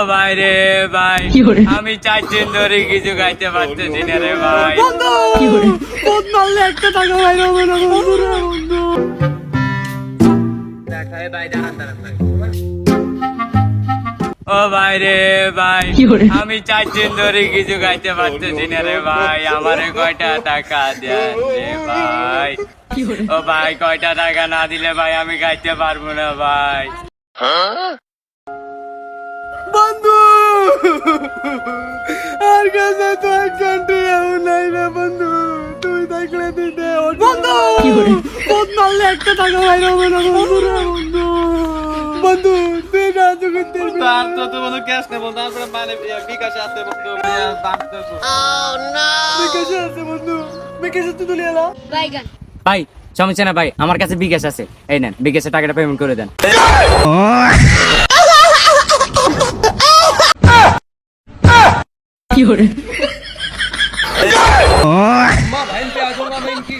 ও ভাই রে ভাই। আমি চার দিন ধরে কিছু খাইতে পারতেছি না রে ভাই। একটা টাকা বাইরে হবে না বন্ধু রে বন্ধু। দেখায় ভাই দাঁড়ান দাঁড়ান ও ভাই রে ভাই আমি চার দিন ধরে কিছু খাইতে পারতেছি না রে ভাই। আমারে কয়টা টাকা দেন রে ভাই? ও ভাই কয়টা টাকা না দিলে ভাই আমি খাইতে পারব না ভাই। আর কাছে তো এমন নাই রে বন্ধু। তুই দেখলে দিতে বন্ধু! পথ মারলে একটা টাকা বাইরে হবে না বন্ধু রে। বন্ধু বন্ধু তুই করতে তার তো তো বন্ধু ক্যাশ বন্ধু। তারপরে মানে বিকাশে আছে বন্ধু দাম দেবো বিকাশে আছে বন্ধু। বিকাশে তুই তুলে এলা বাইগান। ভাই সমস্যা না ভাই আমার কাছে বিকাশ আছে। এই নেন বিকাশে টাকাটা পেমেন্ট করে দেন। মা ভাই পেঁয়াজ মামা ইনকি